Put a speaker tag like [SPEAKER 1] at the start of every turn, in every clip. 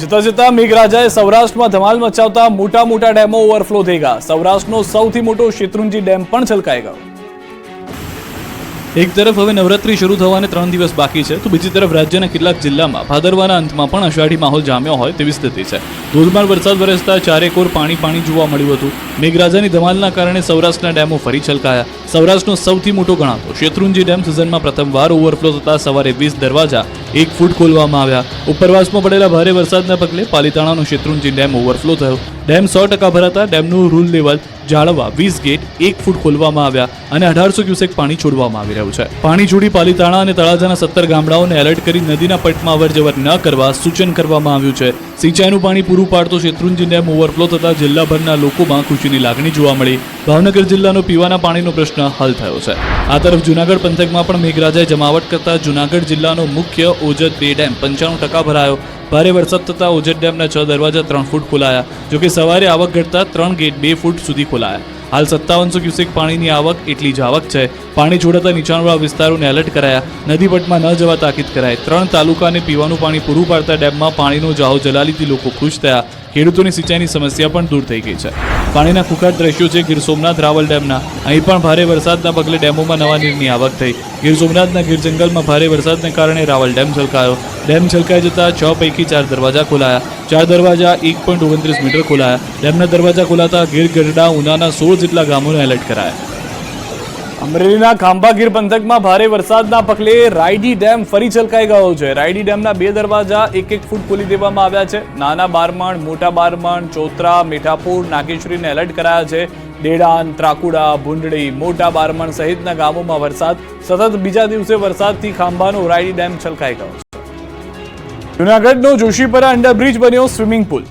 [SPEAKER 1] જતા જતા મેઘરાજાએ સૌરાષ્ટ્રમાં ધમાલ મચાવતા મોટા મોટા ડેમો ઓવરફ્લો થઈ ગયા. સૌરાષ્ટ્રનો સૌથી મોટો શેત્રુંજી ડેમ પણ છલકાઈ ગયો.
[SPEAKER 2] એક તરફ હવે નવરાત્રી શરૂ થવાને ત્રણ દિવસ બાકી છે, તો બીજી તરફ રાજ્યના કેટલાક જિલ્લામાં ભાદરવાના અંતમાં પણ અષાઢી માહોલ જામ્યો હોય તેવી સ્થિતિ છે. ધોધમાર વરસાદ વરસતા ચારેકોર પાણી પાણી જોવા મળ્યું હતું. મેઘરાજાની ધમાલના કારણે સૌરાષ્ટ્રના ડેમો ફરી છલકાયા. સૌરાષ્ટ્રનો સૌથી મોટો ગણાતો શેત્રુંજી ડેમ સિઝનમાં પ્રથમવાર ઓવરફ્લો થતા સવારે વીસ દરવાજા એક ફૂટ ખોલવામાં આવ્યા. ઉપરવાસમાં પડેલા ભારે વરસાદના પગલે પાલીતાણાનો શેત્રુંજી ડેમ ઓવરફ્લો થયો. ડેમ સો ટકા ભરાતા ડેમનું રૂલ લેવલ જાળવવા વીસ ગેટ એક ફૂટ ખોલવામાં આવ્યા અને અઢારસો ક્યુસેક પાણી છોડવામાં આવી રહ્યું છે. પાણી છોડી પાલીતાણા અને તળાજાના સત્તર ગામડાઓને એલર્ટ કરી નદીના પટમાં અવરજવર ન કરવા સૂચન કરવામાં આવ્યું છે. સિંચાઈનું પાણી પૂરું પાડતો શેત્રુંજી ડેમ ઓવરફ્લો થતા જિલ્લાભરના લોકોમાં ખુશીની લાગણી જોવા મળી. ભાવનગર જિલ્લાનો પીવાના પાણીનો પ્રશ્ન હલ થયો છે. આ તરફ જુનાગઢ પંથકમાં પણ મેઘરાજાએ જમાવટ કરતા જુનાગઢ જિલ્લાનો મુખ્ય ઓજત બે ડેમ પંચાણું ટકા ભરાયો. ભારે વરસાદ થતાં ઓજત ડેમના છ દરવાજા ત્રણ ફૂટ ખોલાયા, જોકે સવારે આવક ઘટતા ત્રણ ગેટ બે ફૂટ સુધી ખોલાયા. હાલ સત્તાવનસો ક્યુસેક પાણીની આવક એટલી જ આવક છે. પાણી છોડાતા નીચાણવાળા વિસ્તારોને એલર્ટ કરાયા. નદીપટમાં ન જવા તાકીદ કરાય ત્રણ તાલુકાને પીવાનું પાણી પૂરું પાડતા ડેમમાં પાણીનો જાહો જલાલીથી લોકો ખુશ થયા. ખેડૂતોની સિંચાઈની સમસ્યા પણ દૂર થઈ ગઈ છે. પાણીના ખુખાટ દ્રશ્યો છે ગીર સોમનાથ રાવલ ડેમના. અહીં પણ ભારે વરસાદના પગલે ડેમોમાં નવા નીરની આવક થઈ. ગીર સોમનાથના ગીર જંગલમાં ભારે વરસાદને કારણે રાવલ ડેમ છલકાયો. ડેમ છલકાઈ જતા છ પૈકી ચાર દરવાજા ખોલાયા. ચાર દરવાજા એક પોઈન્ટ ઓગણત્રીસ મીટર ખોલાયા. ડેમના દરવાજા ખોલાતા ગીર ગઢડા ઉનાના સોળ જેટલા ગામોને એલર્ટ કરાયા.
[SPEAKER 1] અમરેલીના ખાંભા ગીર પંથકમાં ભારે વરસાદના પગલે રાયડી ડેમ ફરી છલકાઈ ગયો છે. રાયડી ડેમના બે દરવાજા એક એક ફૂટ ખોલી દેવામાં આવ્યા છે. નાના બારમણ, મોટા બારમણ, ચોતરા, મીઠાપુર, નાગેશ્વરીને એલર્ટ કરાયા છે. ડેડાન ત્રાકુડા, ભૂંડળી, મોટા બારમણ સહિતના ગામોમાં વરસાદ. સતત બીજા દિવસે વરસાદથી ખાંભાનો રાયડી ડેમ છલકાઈ ગયો છે. જુનાગઢનો જોશીપરા અંડરબ્રિજ બન્યો સ્વિમિંગ પુલ.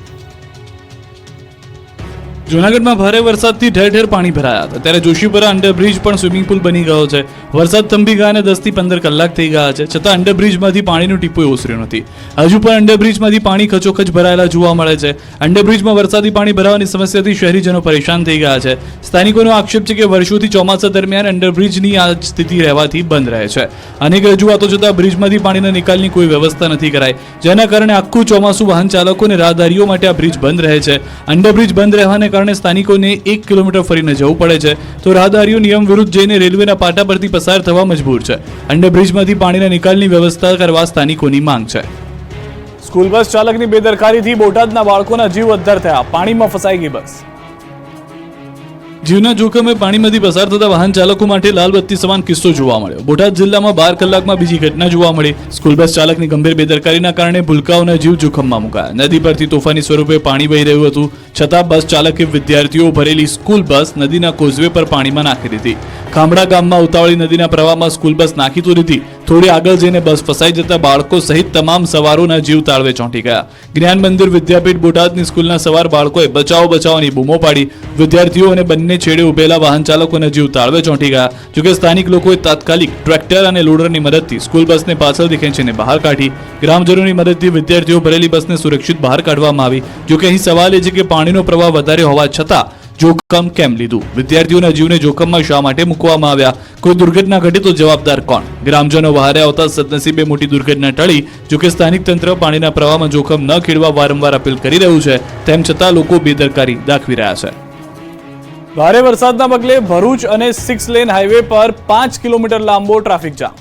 [SPEAKER 2] જૂનાગઢમાં ભારે વરસાદથી ઠેર ઠેર પાણી ભરાયા હતા. ત્યારે જોશીપુરા અંડરબ્રિજ પણ સ્વિમિંગ પુલ બની ગયો છે. વરસાદ થંભી ગયા અને દસથી પંદર કલાક થઈ ગયા છે. છતાં અંડરબ્રિજમાંથી પાણીનું ટીપું ઓસર્યું નથી. હજુ પણ અંડરબ્રિજમાંથી પાણી ખચોખચ ભરાયેલા જોવા મળે છે. અંડરબ્રિજમાં વરસાદી પાણી ભરાવાની સમસ્યાથી શહેરીજનો પરેશાન થઈ ગયા છે. સ્થાનિકોનો આક્ષેપ છે કે વર્ષોથી ચોમાસા દરમિયાન અંડરબ્રિજની આ સ્થિતિ રહેવાથી બંધ રહે છે. અનેક રજૂઆતો છતાં બ્રિજમાંથી પાણીના નિકાલની કોઈ વ્યવસ્થા નથી કરાઈ. જેના કારણે આખું ચોમાસું વાહન ચાલકો અને રાહદારીઓ માટે આ બ્રિજ બંધ રહે છે. અંડરબ્રિજ બંધ રહેવાને કારણે સ્થાનિકોને એક કિલોમીટર ફરીને જવું પડે છે. તો રાહદારીઓ નિયમ વિરુદ્ધ જઈને રેલવેના પાટા પરથી પસાર થવા મજબૂર છે. અંડરબ્રિજમાંથી પાણીના નિકાલની વ્યવસ્થા કરવા સ્થાનિકોની માંગ છે.
[SPEAKER 1] સ્કૂલ બસ ચાલકની બેદરકારીથી બોટાદના બાળકોના જીવ અદ્ધર થયા. પાણીમાં ફસાઈ ગઈ બસ.
[SPEAKER 2] જીવના જોખમે પાણીમાંથી પસાર થતા વાહન ચાલકો માટે લાલ બત્તી સમાન કિસ્સો જોવા મળ્યો. બોટાદ જિલ્લામાં બાર કલાકમાં બીજી ઘટના જોવા મળી. સ્કૂલ બસ ચાલકની ગંભીર બેદરકારીના કારણે ભૂલકાઓના જીવ જોખમમાં મુકાયા. નદી પરથી તોફાની સ્વરૂપે પાણી વહી રહ્યું હતું. છતાં બસ ચાલકે વિદ્યાર્થીઓ ભરેલી સ્કૂલ બસ નદીના કોઝવે પર પાણીમાં નાખી દીધી. ખામડા ગામમાં ઉતાવળી નદીના પ્રવાહમાં સ્કૂલ બસ નાખી તો દીધી. થોડી આગળ જઈને બસ ફસાઈ જતા બાળકો સહિત તમામ સવારોના જીવ તાળવે ચોંટી ગયા. જ્ઞાન મંદિર વિદ્યાપીઠ બોટાદની સ્કૂલના સવાર બાળકોએ બચાવો બચાવની બૂમો પાડી. વિદ્યાર્થીઓ અને બંને છેડે ઉભેલા વાહન ચાલકોના જીવ તાળવે ચોંટી ગયા. જોકે સ્થાનિક લોકોએ તાત્કાલિક ટ્રેક્ટર અને લોડરની મદદથી સ્કૂલ બસને પાછળથી ખેંચીને બહાર કાઢી. ગ્રામજનોની મદદથી વિદ્યાર્થીઓ ભરેલી બસને સુરક્ષિત બહાર કાઢવામાં આવી. જોકે અહીં સવાલ એ છે કે પાણીનો પ્રવાહ વધારે હોવા છતાં જોખમ કેમ લીધું? વિદ્યાર્થીઓના જીવને જોખમમાં શા માટે મૂકવામાં આવ્યા? કોઈ દુર્ઘટના ઘટે તો જવાબદાર કોણ? ગ્રામજનો વહારે આવતા સદનસીબે મોટી દુર્ઘટના ટળી, જોકે સ્થાનિક તંત્ર પાણીના પ્રવાહમાં જોખમ ન ખેડવા વારંવાર અપીલ કરી રહ્યું છે, તેમ છતાં લોકો બેદરકારી દાખવી રહ્યા છે.
[SPEAKER 1] ભારે વરસાદના પગલે ભરૂચ અને સિક્સ લેન હાઈવે પર પાંચ કિલોમીટર લાંબો ટ્રાફિક જામ.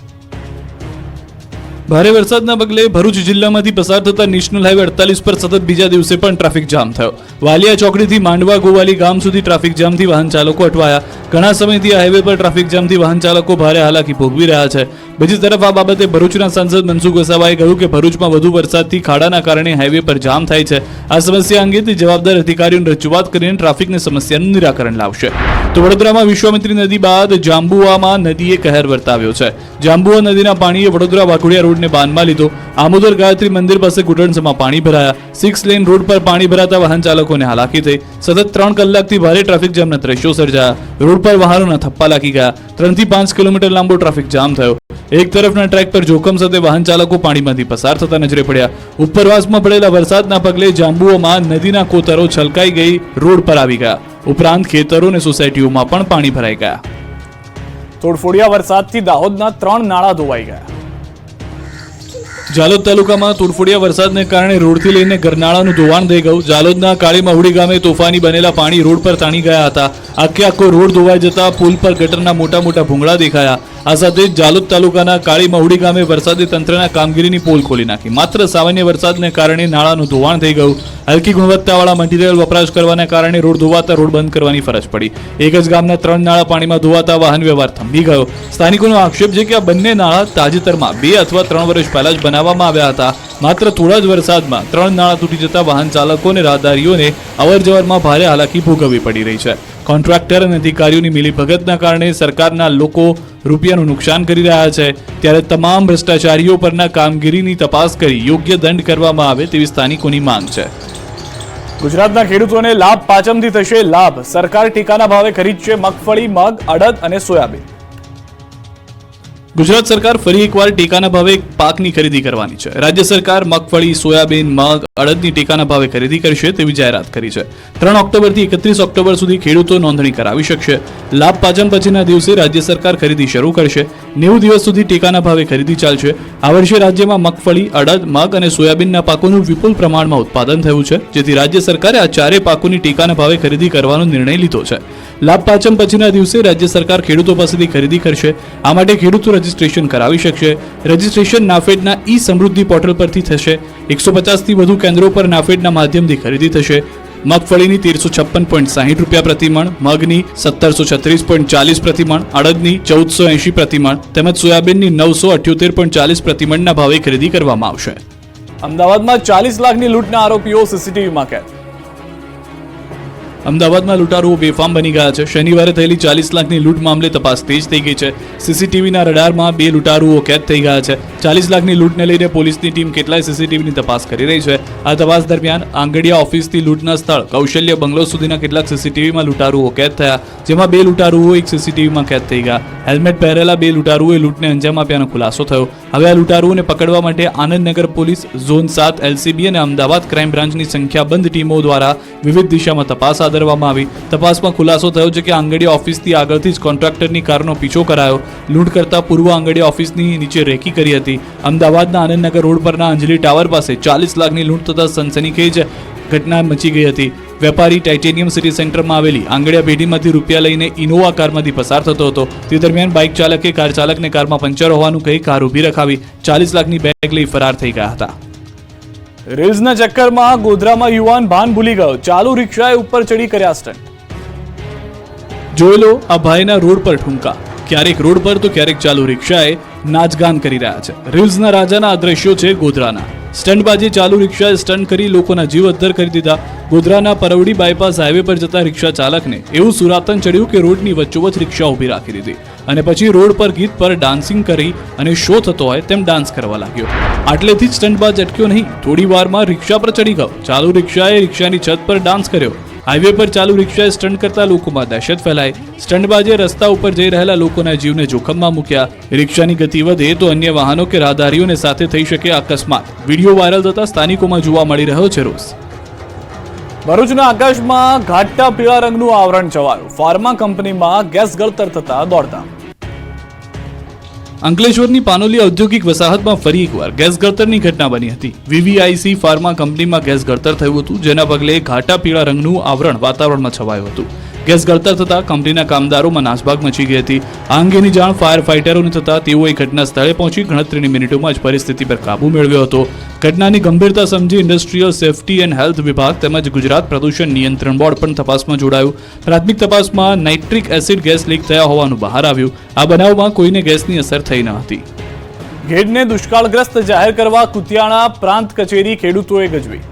[SPEAKER 2] ભારે વરસાદના પગલે ભરૂચ જિલ્લામાંથી પસાર થતા નેશનલ હાઈવે અડતાલીસ પર સતત બીજા દિવસે પણ ટ્રાફિક જામ થયો. વાલિયા ચોકડીથી માંડવા ગોવાલી ગામ સુધી ટ્રાફિક જામથી વાહન ચાલકો અટવાયા. ઘણા સમયથી હાઈવે પર ટ્રાફિક જામથી વાહન ચાલકો ભારે હાલાકી ભોગવી રહ્યા છે. બીજી તરફ આ બાબતે ભરૂચના સાંસદ મનસુખ વસાવાએ કહ્યું કે ભરૂચમાં વધુ વરસાદથી ખાડાના કારણે હાઈવે પર જામ થાય છે. આ સમસ્યા અંગેથી જવાબદાર અધિકારીઓને રજૂઆત કરીને ટ્રાફિકની સમસ્યાનું નિરાકરણ લાવશે. તો વડોદરામાં વિશ્વામિત્રી નદી બાદ જાંબુઆમાં નદીએ કહેર વર્તાવ્યો છે. જાંબુઆ નદીના પાણીએ વડોદરા વાઘોડિયા રોડને બાંધમાં લીધો. આમોદર ગાયત્રી મંદિર પાસે ઘૂંટણસમાં પાણી ભરાયા. સિક્સ લેન રોડ પર પાણી ભરાતા વાહન ચાલકોને હાલાકી થઈ. સતત ત્રણ કલાકથી ભારે ટ્રાફિક જામના દ્રશ્યો સર્જાયા. રોડ પર વાહનોના થપ્પા લાગી ગયા. ત્રણથી પાંચ કિલોમીટર લાંબો ટ્રાફિક જામ થયો. એક તરફના ટ્રેક પર જોખમ સાથે વાહન ચાલકો પાણીમાંથી પસાર થતા નજરે પડ્યા. ઉપરવાસમાં પડેલા વરસાદના પગલે જાંબુઓમાં નદીના કોતરો છલકાઈ ગઈ રોડ પર આવી ગયા. ઉપરાંત ખેતરો અને સોસાયટીઓમાં પણ પાણી ભરાઈ ગયા.
[SPEAKER 1] તોડફોડિયા વરસાદથી દાહોદના ત્રણ નાળા ધોવાઈ ગયા.
[SPEAKER 2] જાલોદ તાલુકામાં તોડફોડિયા વરસાદને કારણે રોડથી લઈને ગરનાળાનું ધોવાણ થઈ ગયું. જાલોદના કાળી મહુડી ગામે તોફાની બનેલા પાણી રોડ પર તાણી ગયા હતા. આખે આખો રોડ ધોવાઈ જતા પુલ પર ગટરના મોટા મોટા ભૂંગળા દેખાયા. આ સાથે જાલોદ તાલુકાના કાળી મહુડી ગામે વરસાદી તંત્રના કામગીરીની પોલ ખોલી નાખી. માત્ર સામાન્ય વરસાદને કારણે નાળાનું ધોવાણ થઈ ગયું. હલકી ગુણવત્તાવાળા મટીરિયલ વપરાશ કરવાના કારણે રોડ ધોવાતા રોડ બંધ કરવાની ફરજ પડી. એક જ ગામના ત્રણ નાળા પાણીમાં ધોવાતા વાહન વ્યવહાર થંભી ગયો. સ્થાનિકોનો આક્ષેપ છે કે આ બંને નાળા તાજેતરમાં બે અથવા ત્રણ વર્ષ પહેલા જ બનાવવામાં આવ્યા હતા. માત્ર થોડા જ વરસાદમાં ત્રણ નાળા તૂટી જતા વાહન ચાલકો અને રાહદારીઓને અવરજવરમાં ભારે હાલાકી ભોગવવી પડી રહી છે. કોન્ટ્રાક્ટર અને અધિકારીઓની મિલીભગતના કારણે સરકારના લોકો રૂપિયાનું નુકસાન કરી રહ્યા છે. ત્યારે તમામ ભ્રષ્ટાચારીઓ પરના કામગીરીની તપાસ કરી યોગ્ય દંડ કરવામાં આવે તેવી સ્થાનિકોની માંગ છે.
[SPEAKER 1] ગુજરાતના ખેડૂતોને લાભ પાચમથી થશે લાભ. સરકાર ટેકાના ભાવે ખરીદશે મગફળી, મગ, અડદ અને સોયાબીન.
[SPEAKER 2] ગુજરાત સરકાર ફરી એકવાર ટેકાના ભાવે પાકની ખરીદી કરવાની છે. રાજ્ય સરકાર મગફળી, સોયાબીન, મગ, અડદની ટેકાના ભાવે ખરીદી કરશે તેવી જાહેરાત કરી છે. ત્રણ ઓક્ટોબરથી એકત્રીસ ઓક્ટોબર સુધી ખેડૂતો નોંધણી કરાવી શકશે. લાભ પાચમ પછીના દિવસે રાજ્ય સરકાર ખરીદી શરૂ કરશે. નેવું દિવસ સુધી ટેકાના ભાવે ખરીદી ચાલશે. આ વર્ષે રાજ્યમાં મગફળી, અડદ, મગ અને સોયાબીનના પાકોનું વિપુલ પ્રમાણમાં ઉત્પાદન થયું છે, જેથી રાજ્ય સરકારે આ ચારેય પાકોની ટેકાના ભાવે ખરીદી કરવાનો નિર્ણય લીધો છે. લાભ પાચમ પછીના દિવસે રાજ્ય સરકાર ખેડૂતો પાસેથી ખરીદી કરશે. આ માટે ખેડૂતો રજીસ્ટ્રેશન કરાવી શકશે. રજીસ્ટ્રેશન નાફેડના ઈ સમૃદ્ધિ પોર્ટલ પરથી થશે. એકસો પચાસથી વધુ કેન્દ્રો પર નાફેડના માધ્યમથી ખરીદી થશે. મગફળીની તેરસો છપ્પન પોઈન્ટ સાહીઠ રૂપિયા પ્રતિમણ, મગની સત્તરસો છત્રીસ પોઈન્ટ ચાલીસ પ્રતિમણ, અડદની ચૌદસો એંશી પ્રતિમણ તેમજ સોયાબીનની નવસો અઠ્યોતેર પોઈન્ટ ચાલીસ પ્રતિમણના ભાવે ખરીદી કરવામાં આવશે.
[SPEAKER 1] અમદાવાદમાં ચાલીસ લાખની લૂંટના આરોપીઓ સીસીટીવીમાં કેદ.
[SPEAKER 2] અમદાવાદમાં લૂંટારુઓ બેફામ બની ગયા છે. શનિવારે થયેલી ચાલીસ લાખની લૂંટ મામલે તપાસ તેજ થઈ ગઈ છે. સીસીટીવીના રડારમાં બે લૂંટારુઓ કેદ થઈ ગયા છે. ચાલીસ લાખની લૂંટને લઈને પોલીસની ટીમ કેટલાય સીસીટીવીની તપાસ કરી રહી છે. આ તપાસ દરમિયાન આંગડિયા ઓફિસથી લૂંટના સ્થળ, કૌશલ્ય બંગલો સુધીના કેટલાક સીસીટીવીમાં લૂંટારુઓ કેદ થયા. જેમાં બે લૂંટારુઓ એક સીસીટીવીમાં કેદ થઈ ગયા. હેલ્મેટ પહેરેલા બે લૂંટારુઓએ લૂંટને અંજામ આપ્યાનો ખુલાસો થયો. હવે આ લૂંટારુઓને પકડવા માટે આનંદનગર પોલીસ ઝોન સાત, એલસીબી અને અમદાવાદ ક્રાઇમ બ્રાન્ચની સંખ્યાબંધ ટીમો દ્વારા વિવિધ દિશામાં તપાસ આદરવામાં આવી. તપાસમાં ખુલાસો થયો છે કે આંગડિયા ઓફિસથી આગળથી જ કોન્ટ્રાક્ટરની કારનો પીછો કરાયો. લૂંટ કરતા પૂર્વ આંગડિયા ઓફિસની નીચે રેકી કરી હતી. અમદાવાદના આનંદનગર રોડ પરના અંજલિ ટાવર પાસે ચાલીસ લાખની લૂંટ થતા સનસનીખેજ ઘટના મચી ગઈ હતી. વેપારી ટાઇટેનિયમ સિટી સેન્ટરમાં આવેલી આંગડિયા પેઢીમાંથી રૂપિયા લઈને ઇનોવા કારમાંથી પસાર થતો હતો. તે દરમિયાન બાઇક ચાલકે, કાર ચાલકને કારમાં પંચર હોવાનું કહી કાર ઊભી રખાવી ચાલીસ લાખની બેગ લઈ ફરાર થઈ ગયા હતા.
[SPEAKER 1] રીલ્સના ચક્કરમાં ગોધરામાં યુવાન ભાન ભૂલી ગયો. ચાલુ રિક્ષાએ ઉપર ચડી કર્યા સ્ટન્ટ
[SPEAKER 2] જોઈ લો, આ ભાઈના રોડ પર ઠુમકા. ક્યારેક રોડ પર તો ક્યારેક ચાલુ રિક્ષાએ નાચગાન કરી રહ્યા છે. રીલ્સના રાજાના આ દ્રશ્યો છે ગોધરાના. સ્ટન્ટબાજી ચાલુ રિક્ષાએ સ્ટન્ટ કરી લોકોના જીવ અદ્ધર કરી દીધા. ગોધરાના પરવડી બાયપાસ હાઈવે પર જતા રિક્ષા ચાલકને એવું સુરાતન ચડ્યું કે રોડની વચ્ચોવચ રિક્ષા ઊભી રાખી દીધી. અને પછી રોડ પર ગીત પર ડાન્સિંગ કરી અને શો થતો હોય તેમ ડાન્સ કરવા લાગ્યો. આટલેથી જ સ્ટન્ટબાજ અટક્યો નહીં, થોડી વારમાં રિક્ષા પર ચડી ગયો. ચાલુ રિક્ષાએ રિક્ષાની છત પર ડાન્સ કર્યો. હાઈવે પર ચાલુ રિક્ષાએ સ્ટન્ટ કરતા લોકોમાં દહેશત ફેલાઈ. સ્ટન્ટબાજે રસ્તા ઉપર જઈ રહેલા લોકોના જીવને જોખમમાં મૂક્યા. રિક્ષાની ગતિ વધે તો અન્ય વાહનો કે રાહદારીઓને સાથે થઈ શકે અકસ્માત. વીડિયો વાયરલ થતા સ્થાનિકોમાં જોવા મળી રહ્યો છે રોષ.
[SPEAKER 1] ભરૂચના આકાશમાં ઘાટા પીળા રંગનું આવરણ છવાયું. ફાર્મા કંપનીમાં ગેસ ગળતર થતા દોડતા
[SPEAKER 2] અંકલેશ્વરની પાનોલી ઔદ્યોગિક વસાહતમાં ફરી એકવાર ગેસ ગળતરની ઘટના બની હતી. વીવીઆઈસી ફાર્મા કંપનીમાં ગેસ ગળતર થયું હતું, જેના પગલે ઘાટા પીળા રંગનું આવરણ વાતાવરણમાં છવાયું હતું. ગેસ ગળતર થતા કંપનીના કામદારોમાં નાસભાગ મચી ગઈ હતી. આ અંગેની જાણ ફાયર ફાઇટરોને થતા તેઓએ ઘટના સ્થળે પહોંચી ગણતરીની મિનિટોમાં જ પરિસ્થિતિ પર કાબુ મેળવ્યો હતો. ઘટનાની ગંભીરતા સમજી ઇન્ડસ્ટ્રીયલ સેફટી એન્ડ હેલ્થ વિભાગ તેમજ ગુજરાત પ્રદૂષણ નિયંત્રણ બોર્ડ પણ તપાસમાં જોડાયું. પ્રાથમિક તપાસમાં નાઇટ્રિક એસિડ ગેસ લીક થયા હોવાનું બહાર આવ્યું. આ બનાવમાં કોઈને ગેસની અસર થઈ ન હતી.
[SPEAKER 1] ઘેડને દુષ્કાળગ્રસ્ત જાહેર કરવા કુતિયાણા પ્રાંત કચેરી ખેડૂતોએ ગજવી.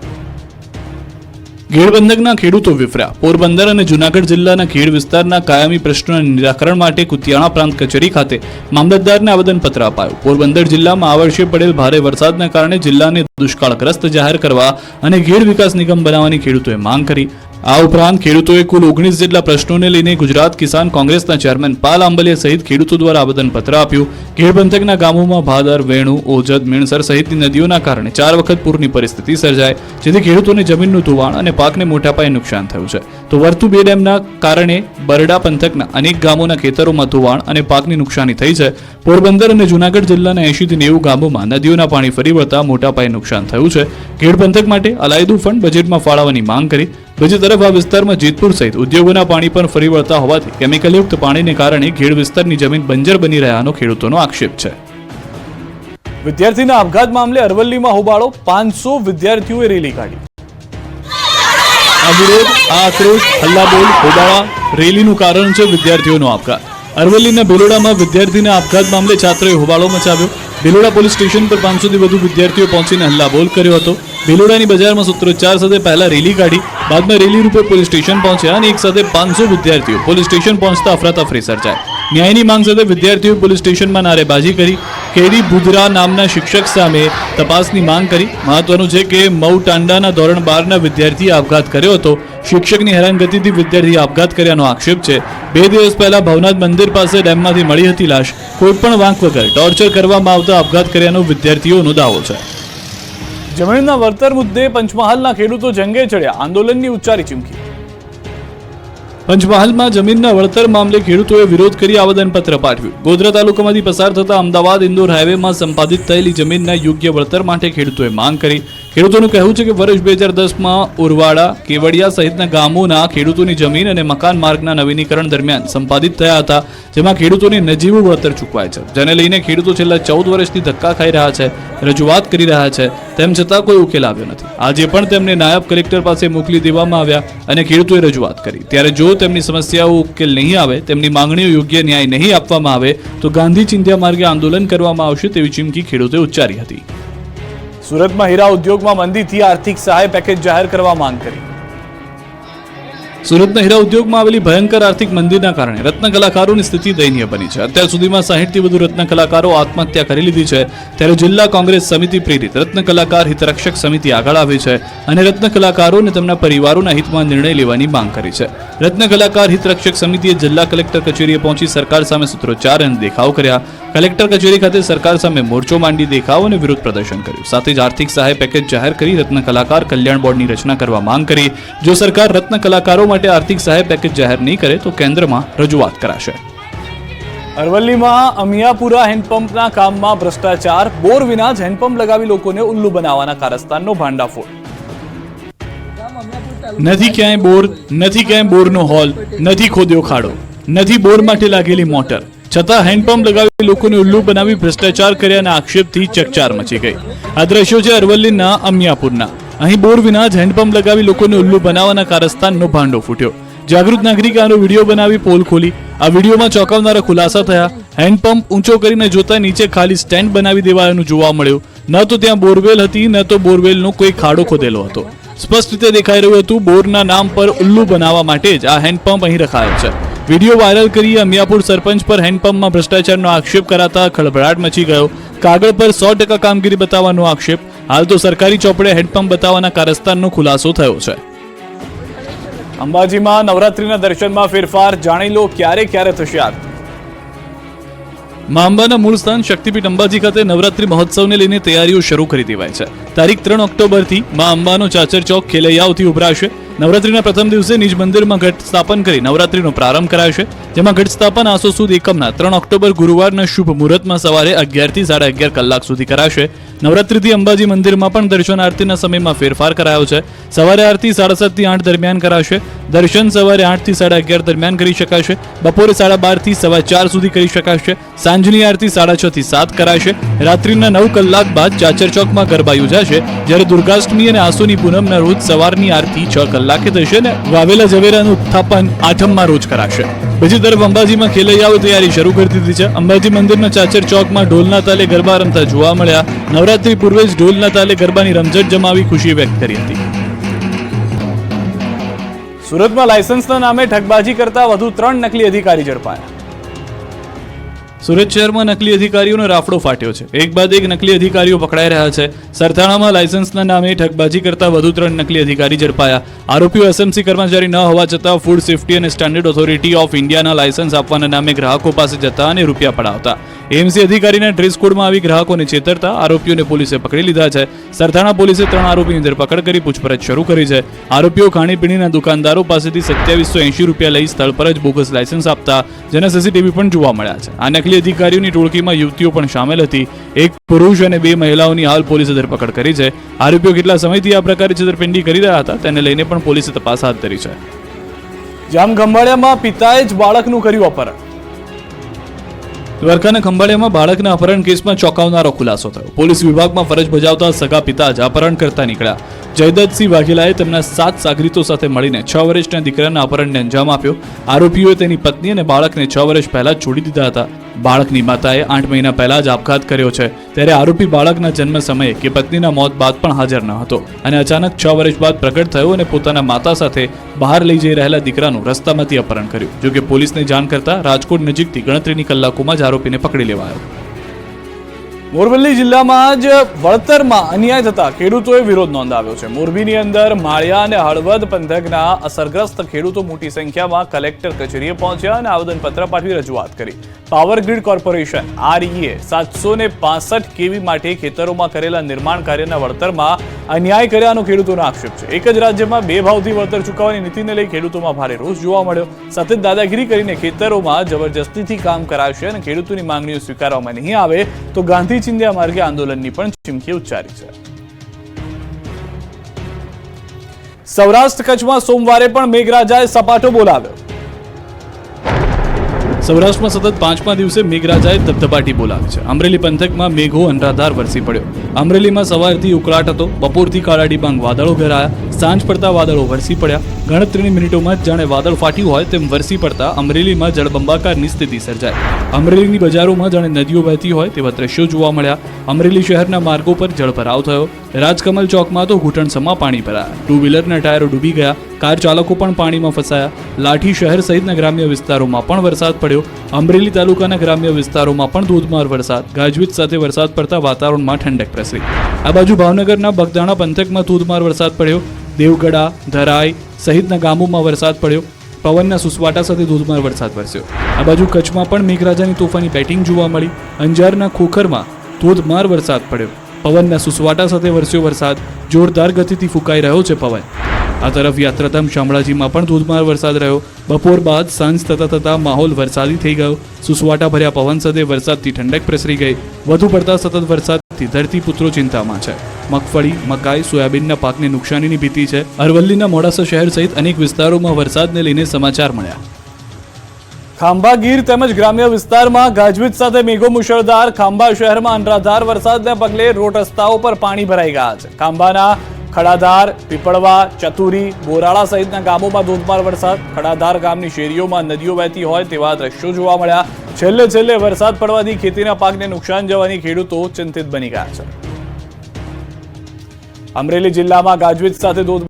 [SPEAKER 2] ઘેડ બંધકના ખેડૂતો વિફર્યા. પોરબંદર અને જુનાગઢ જિલ્લાના ખેડ વિસ્તારના કાયમી પ્રશ્નોના નિરાકરણ માટે કુતિયાણા પ્રાંત કચેરી ખાતે મામલતદારને આવેદનપત્ર અપાયું. પોરબંદર જિલ્લામાં આ વર્ષે પડેલ ભારે વરસાદના કારણે જિલ્લાને દુષ્કાળગ્રસ્ત જાહેર કરવા અને ગીર વિકાસ નિગમ બનાવવાની ખેડૂતોએ માંગ કરી. આ ઉપરાંત ખેડૂતોએ કુલ ઓગણીસ જેટલા પ્રશ્નોને લઈને ગુજરાત કિસાન કોંગ્રેસના ચેરમેન પાલ આંબલિયા સહિત ખેડૂતો દ્વારા આવેદનપત્ર આપ્યું. ગીર પંથકના ગામોમાં ભાદર, વેણુ, ઓજદ, મીણસર સહિતની નદીઓના કારણે ચાર વખત પૂરની પરિસ્થિતિ સર્જાય, જેથી ખેડૂતોની જમીનનું ધોવાણ અને પાકને મોટા પાયે નુકસાન થયું છે. તો વર્તુ બે ડેમના કારણે બરડા પંથકના અનેક ગામોના ખેતરોમાં ધોવાણ અને પાકની નુકસાની થઈ છે. પોરબંદર અને જૂનાગઢ જિલ્લાના એંશીથી નેવું ગામોમાં નદીઓના પાણી ફરી વળતા મોટા પાયે નુકસાન થયું છે. ખેડ પંથક માટે અલાયદું ફંડ બજેટમાં ફાળવવાની માંગ કરી. બીજી તરફ આ વિસ્તારમાં જેતપુર સહિત ઉદ્યોગોના પાણી પણ ફરી વળતા હોવાથી કેમિકલયુક્ત પાણીને કારણે ખેડ વિસ્તારની જમીન બંજર બની રહ્યાનો ખેડૂતોનો આક્ષેપ છે.
[SPEAKER 1] વિદ્યાર્થીના આપઘાત મામલે અરવલ્લીમાં હોબાળો પાંચસો વિદ્યાર્થીઓએ રેલી કાઢી.
[SPEAKER 2] આ વિરોધ આ આક્રોશ હલ્લાબોલ, હોબાળા, રેલીનું કારણ છે વિદ્યાર્થીઓનો આપઘાત. અરવલ્લીના ભિલોડામાં વિદ્યાર્થીના આપઘાત મામલે છાત્રોએ હોબાળો મચાવ્યો. ભિલોડા પોલીસ સ્ટેશન પર પાંચસોથી વધુ વિદ્યાર્થીઓ પહોંચીને હલ્લાબોલ કર્યો હતો. ભિલોડાની બજારમાં સૂત્રોચ્ચાર સાથે પહેલા રેલી કાઢી, બાદમાં રેલી રૂપે પોલીસ સ્ટેશન પહોંચ્યા અને એક સાથે પાંચસો વિદ્યાર્થીઓ પોલીસ સ્ટેશન પહોંચતા અફરાતફરી સર્જાય ન્યાયની માંગ સાથે વિદ્યાર્થીઓ પોલીસ સ્ટેશનમાં નારેબાજી કરી કેડી ભુદરા નામના શિક્ષક સામે તપાસની માંગ કરી. મહત્વનું છે કે મઉ ટાંડાના ધોરણ બારના વિદ્યાર્થીએ આપઘાત કર્યો હતો. શિક્ષકની હેરાનગતિથી વિદ્યાર્થીએ આપઘાત કર્યાનો આક્ષેપ છે. બે દિવસ પહેલા ભવનાથ મંદિર પાસે ડેમમાંથી મળી હતી લાશ. કોઈ પણ વાંક વગર ટોર્ચર કરવામાં આવતા આપઘાત કર્યાનો વિદ્યાર્થીઓનો દાવો છે.
[SPEAKER 1] જમીનના વળતર મુદ્દે પંચમહાલના ખેડૂતો જંગે ચડ્યા. આંદોલનની ઉચ્ચારી ચીમકી.
[SPEAKER 2] પંચમહાલમાં જમીનના વળતર મામલે ખેડૂતોએ વિરોધ કરી આવેદનપત્ર પાઠવ્યું. ગોધરા તાલુકામાંથી પસાર થતા અમદાવાદ ઇન્દોર હાઈવેમાં સંપાદિત થયેલી જમીનના યોગ્ય વળતર માટે ખેડૂતોએ માંગ કરી ખેડૂતોનું કહેવું છે કે વર્ષ બે હજાર દસમાં ઉરવાડા, કેવડિયા સહિતના ગામોના ખેડૂતોની જમીન અને મકાન માર્ગના નવીનીકરણ દરમિયાન સંપાદિત થયા હતા, જેમાં ખેડૂતોને નજીવું વળતર ચૂકવાય છે. જેને લઈને ખેડૂતો છેલ્લા ચૌદ વર્ષથી ધક્કા ખાઈ રહ્યા છે, રજૂઆત કરી રહ્યા છે, તેમ છતાં કોઈ ઉકેલ આવ્યો નથી. આજે પણ તેમને નાયબ કલેક્ટર પાસે મોકલી દેવામાં આવ્યા અને ખેડૂતોએ રજૂઆત કરી. ત્યારે જો તેમની સમસ્યાઓ ઉકેલ નહીં આવે, તેમની માંગણીઓ યોગ્ય ન્યાય નહીં આપવામાં આવે, તો ગાંધી ચિંધ્યા માર્ગે આંદોલન કરવામાં આવશે તેવી ચીમકી ખેડૂતોએ ઉચ્ચારી હતી.
[SPEAKER 1] સુરતમાં હીરા ઉદ્યોગમાં મંદીથી આર્થિક સહાય પેકેજ જાહેર કરવા માંગ કરી.
[SPEAKER 2] સુરતના હીરા ઉદ્યોગમાં આવેલી ભયંકર આર્થિક મંદીના કારણે રત્ન કલાકારોની સ્થિતિ દયનીય બની છે. અત્યાર સુધીમાં સાહીઠથી વધુ રત્ન કલાકારો આત્મહત્યા કરી લીધી છે. ત્યારે જિલ્લા કોંગ્રેસ સમિતિ પ્રેરિત રત્ન કલાકાર હિતરક્ષક સમિતિ આગળ આવી છે અને રત્ન કલાકારો અને તેમના પરિવારોના હિતમાં નિર્ણય લેવાની માંગ કરી છે. રત્ન કલાકાર હિતરક્ષક સમિતિએ જિલ્લા કલેક્ટર કચેરીએ પહોંચી સરકાર સામે સૂત્રોચ્ચાર અને દેખાવ કર્યા. કલેક્ટર કચેરી ખાતે સરકાર સામે મોરચો માંડી દેખાવ અને વિરોધ પ્રદર્શન કર્યું. સાથે જ આર્થિક સહાય પેકેજ જાહેર કરી રત્ન કલાકાર કલ્યાણ બોર્ડની રચના કરવા માંગ કરી. જો સરકાર રત્ન કલાકારો માટે આર્થિક સહાય પેકેજ જાહેર નહીં કરે તો કેન્દ્રમાં રજૂઆત કરાશે.
[SPEAKER 1] અરવલ્લીમાં અમિયાપુરા હેન્ડપંપના કામમાં ભ્રષ્ટાચાર બોર વિના જ હેન્ડપંપ લગાવી લોકોને ઉલ્લુ બનાવવાના કારસ્તાનનો ભાંડાફોડ.
[SPEAKER 2] નથી ક્યાંય બોર નથી ક્યાંય બોરનો હોલ નથી ખોદ્યો ખાડો નથી બોર માટે લાગેલી મોટર. છતાં હેન્ડપંપ લગાવી લોકોને ઉલ્લુ બનાવી ભ્રષ્ટાચાર કર્યાના આક્ષેપથી ચકચાર મચી ગઈ. આ દ્રશ્યો છે અરવલ્લીના અમિયાપુરના. અહીં બોર વિના જ હેન્ડપંપ લગાવી લોકોને ઉલ્લુ બનાવવાના કારસ્તાનનો ભાંડો ફૂટ્યો. જાગૃત નાગરિકે આનો વીડિયો બનાવી પોલ ખોલી. આ વિડીયોમાં ચોંકાવનારા ખુલાસા થયા. હેન્ડપંપ ઊંચો કરીને જોતા નીચે ખાલી સ્ટેન્ડ બનાવી દેવાયાનું જોવા મળ્યું. ન તો ત્યાં બોરવેલ હતી, ન તો બોરવેલનો કોઈ ખાડો ખોદેલો હતો. સ્પષ્ટ રીતે દેખાઈ રહ્યું હતું, બોરના નામ પર ઉલ્લુ બનાવવા માટે જ આ હેન્ડપંપ અહીં રખાયો છે. વીડિયો વાયરલ કરી અમિયાપુર સરપંચ પર હેન્ડપંપમાં ભ્રષ્ટાચારનો આક્ષેપ કરાતા ખળભળાટ મચી ગયો. કાગળ પર સો ટકા કામગીરી બતાવવાનો આક્ષેપ હાલ તો સરકારી ચોપડે હેન્ડપંપ બતાવવાના કારસ્તાનનો ખુલાસો થયો છે.
[SPEAKER 1] અંબાજીમાં નવરાત્રીના દર્શનમાં ફેરફાર જાણી લો ક્યારે ક્યારે થશે આરતી
[SPEAKER 2] મા અંબાના મૂળ સ્થાન શક્તિપીઠ અંબાજી ખાતે નવરાત્રી મહોત્સવને લઈને તૈયારીઓ શરૂ કરી દેવાય છે. તારીખ ત્રણ ઓક્ટોબરથી મા અંબાનો ચાચર ચોક ખેલૈયાઓથી ઉભરાશે. નવરાત્રીના પ્રથમ દિવસે નિજ મંદિરમાં ઘટ સ્થાપન કરી નવરાત્રીનો પ્રારંભ કરાશે જેમાં ઘટ સ્થાપન આસો સુદ એકમના ત્રણ ઓક્ટોબર ગુરુવારના શુભ મુહૂર્તમાં સવારે અગિયારથી સાડા અગિયાર કલાક સુધી કરાશે. નવરાત્રીથી અંબાજી મંદિરમાં પણ દર્શન આરતીના સમયમાં ફેરફાર કરાયો છે. સવારે આરતી સાડા સાતથી આઠ દરમિયાન કરાશે. દર્શન સવારે આઠથી સાડા અગિયાર દરમિયાન કરી શકાશે. બપોરે સાડા બારથી સવા ચાર સુધી કરી શકાશે. સાંજની આરતી સાડા છ થી સાત કરાશે. રાત્રિના નવ કલાક બાદ ચાચર ચોકમાં ગરબા યોજાશે. જ્યારે દુર્ગાષ્ટમી અને આસુની પૂનમના રોજ સવારની આરતી છ કલાકે થશે ને વાવેલા ઝવેરાનું ઉત્થાપન આઠમમાં રોજ કરાશે. બીજી તરફ અંબાજીમાં ખેલૈયાઓ તૈયારી શરૂ કરી દીધી છે. અંબાજી મંદિરના ચાચર ચોકમાં ઢોલના તાલે ગરબા રમતા જોવા મળ્યા. નવરાત્રી પૂર્વે જ ઢોલના તાલે ગરબાની રમઝટ જમાવી ખુશી વ્યક્ત કરી હતી.
[SPEAKER 1] સુરતમાં લાયસન્સના નામે ઠગબાજી કરતા વધુ ત્રણ નકલી અધિકારી ઝડપાયા.
[SPEAKER 2] સુરત શહેરમાં નકલી અધિકારીઓનો રાફડો ફાટ્યો છે. એક બાદ એક નકલી અધિકારીઓ પકડાઈ રહ્યા છે. સરથાણામાં લાયસન્સના નામે ઠગબાજી કરતા વધુ ત્રણ નકલી અધિકારી ઝડપાયા. આરોપીઓ એસએમસી કર્મચારી ન હોવા છતાં ફૂડ સેફ્ટી અને સ્ટાન્ડર્ડ ઓથોરિટી ઓફ ઇન્ડિયાના લાયસન્સ આપવાના નામે ગ્રાહકો પાસે જતા અને રૂપિયા પડાવતા. એએમસી અધિકારીના ડ્રેસ કોડમાં આવી ગ્રાહકોને છેતરતા આરોપીઓને પોલીસે પકડી લીધા છે. સરથાણા પોલીસે ત્રણ આરોપીની ધરપકડ કરી પૂછપરછ શરૂ કરી છે. આરોપીઓ ખાણીપીણીના દુકાનદારો પાસેથી સત્યાવીસો એંશી રૂપિયા લઈ સ્થળ પર જ બોગસ લાયસન્સ આપતા જેના સીસીટીવી પણ જોવા મળ્યા છે. આ નકલી અધિકારીઓની ટોળકીમાં યુવતીઓ પણ સામેલ હતી. એક પુરુષ અને બે મહિલાઓની હાલ પોલીસે ધરપકડ કરી છે. આરોપીઓ કેટલા સમયથી આ પ્રકારે છેતરપિંડી કરી રહ્યા હતા તેને લઈને પણ પોલીસે તપાસ હાથ ધરી છે.
[SPEAKER 1] જામ ગંભાળિયામાં પિતાએ જ બાળકનું કર્યું અપહરણ.
[SPEAKER 2] દ્વારકાના ખંભાળિયામાં બાળકના અપહરણ કેસમાં ચોંકાવનારો ખુલાસો થયો. પોલીસ વિભાગમાં ફરજ બજાવતા સગા પિતા જ અપહરણ કરતા નીકળ્યા. જયદત્તસિંહ વાઘેલાએ તેમના સાત સાગરીતો સાથે મળીને છ વર્ષના દીકરાના અપહરણને અંજામ આપ્યો. આરોપીઓએ તેની પત્ની અને બાળકને છ વર્ષ પહેલા છોડી દીધા હતા. બાળકની માતાએ આઠ મહિના પહેલા જ આપઘાત કર્યો છે. ત્યારે આરોપી બાળકના જન્મ સમયે કે પત્નીના મોત બાદ પણ હાજર ન હતો અને અચાનક છ વર્ષ બાદ પ્રગટ થયો અને પોતાના માતા સાથે બહાર લઈ જઈ રહેલા દીકરાનું રસ્તામાંથી અપહરણ કર્યું. જોકે પોલીસને જાણ કરતા રાજકોટ નજીકથી ગણતરીની કલાકોમાં જ આરોપીને પકડી લેવાયો.
[SPEAKER 1] મોરબી જિલ્લામાં જ વળતરમાં અન્યાય થતા ખેડૂતોએ વિરોધ નોંધાવ્યો છે. મોરબીની અંદર માળિયા અને હળવદ પંથકના અસરગ્રસ્ત ખેડૂતો મોટી સંખ્યામાં કલેક્ટર કચેરીએ પહોંચ્યા અને આવેદનપત્ર પાઠવી રજૂઆત કરી. પાવર કોર્પોરેશન, આરઈએ, સાતસો ને પાસઠ કેવી માટે ખેતરોમાં કરેલા નિર્માણ કાર્યના વળતરમાં અન્યાય કર્યાનો ખેડૂતોનો આક્ષેપ છે. એક જ રાજ્યમાં બે ભાવથી વળતર ચૂકવવાની નીતિને લઈ ખેડૂતોમાં ભારે રોષ જોવા મળ્યો. સતત દાદાગીરી કરીને ખેતરોમાં જબરજસ્તીથી કામ કરાશે અને ખેડૂતોની માંગણીઓ સ્વીકારવામાં નહીં આવે તો ગાંધી ચિંધ્યા માર્ગે આંદોલનની પણ ચીમકી ઉચ્ચારી છે. સૌરાષ્ટ્ર કચ્છમાં સોમવારે પણ મેઘરાજાએ સપાટો બોલાવ્યો.
[SPEAKER 2] સૌરાષ્ટ્રમાં સતત પાંચમા દિવસે મેઘરાજાએ ધબધબાટી બોલાવી છે. અમરેલી પંથકમાં મેઘો અનરાધાર વરસી પડ્યો. અમરેલીમાં સવારથી ઉકળાટ હતો. બપોરથી કાળા ડિબાંગ વાદળો ઘેરાયા. સાંજ પડતા વાદળો વરસી પડ્યા. ગણતરીની મિનિટોમાં જાણે વાદળ ફાટ્યું હોય તેમ વરસી પડતા અમરેલીમાં જળબંબાકારની સ્થિતિ સર્જાઈ. અમરેલીની બજારોમાં જાણે નદીઓ વહેતી હોય તેવા દ્રશ્યો જોવા મળ્યા. અમરેલી શહેરના માર્ગો પર જળભરાવ થયો. રાજકમલ ચોકમાં તો ઘૂંટણસમા પાણી ભરાયા. ટુ વ્હીલરના ટાયરો ડૂબી ગયા. કાર ચાલકો પણ પાણીમાં ફસાયા. લાઠી શહેર સહિતના ગ્રામ્ય વિસ્તારોમાં પણ વરસાદ પડ્યો. અમરેલી તાલુકાના ગ્રામ્ય વિસ્તારોમાં પણ ધોધમાર વરસાદ. ગાજવીજ સાથે વરસાદ પડતા વાતાવરણમાં ઠંડક પ્રસરી. આ બાજુ ભાવનગરના બગદાણા પંથકમાં ધોધમાર વરસાદ પડ્યો. દેવગડા ધરાઈ સહિતના ગામોમાં વરસાદ પડ્યો. પવનના સુસવાટા સાથે ધોધમાર વરસાદ વરસ્યો. આ બાજુ કચ્છમાં પણ મેઘરાજાની તોફાની બેટિંગ જોવા મળી. અંજારના ખોખરમાં ધોધમાર વરસાદ પડ્યો. પવનના સુસવાટા સાથે વરસ્યો વરસાદ. જોરદાર ગતિથી ફૂંકાઈ રહ્યો છે પવન. આ તરફ યાત્રાધામ શામળાજીમાં પણ ધોધમાર વરસાદ રહ્યો. બપોર બાદ સાંજ થતા થતાં માહોલ વરસાદી થઈ ગયો. સુસવાટા ભર્યા પવન સાથે વરસાદથી ઠંડક પ્રસરી ગઈ. વધુ પડતા સતત વરસાદથી ધરતીપુત્રો ચિંતામાં છે. મગફળી, મકાઈ, સોયાબીનના પાકને નુકસાનીની ભીતિ છે. અરવલ્લીના મોડાસા શહેર સહિત અનેક વિસ્તારોમાં વરસાદને લઈને સમાચાર મળ્યા.
[SPEAKER 1] ખાંભા ગીર તેમજ ગ્રામ્ય વિસ્તારમાં ગાજવીજ સાથે મેઘો મુશળધાર. ખાંભા શહેરમાં અનરાધાર વરસાદને પગલે રોડ રસ્તાઓ પર પાણી ભરાઈ ગયા છે. ખાંભાના ખડાધાર, પીપળવા, ચતુરી, બોરાળા સહિતના ગામોમાં ધોધમાર વરસાદ. ખડાધાર ગામની શેરીઓમાં નદીઓ વહેતી હોય તેવા દ્રશ્યો જોવા મળ્યા. છેલ્લે છેલ્લે વરસાદ પડવાથી ખેતીના પાકને નુકસાન જવાની ખેડૂતો ચિંતિત બની ગયા છે. અમરેલી જિલ્લામાં ગાજવીજ સાથે ધોધ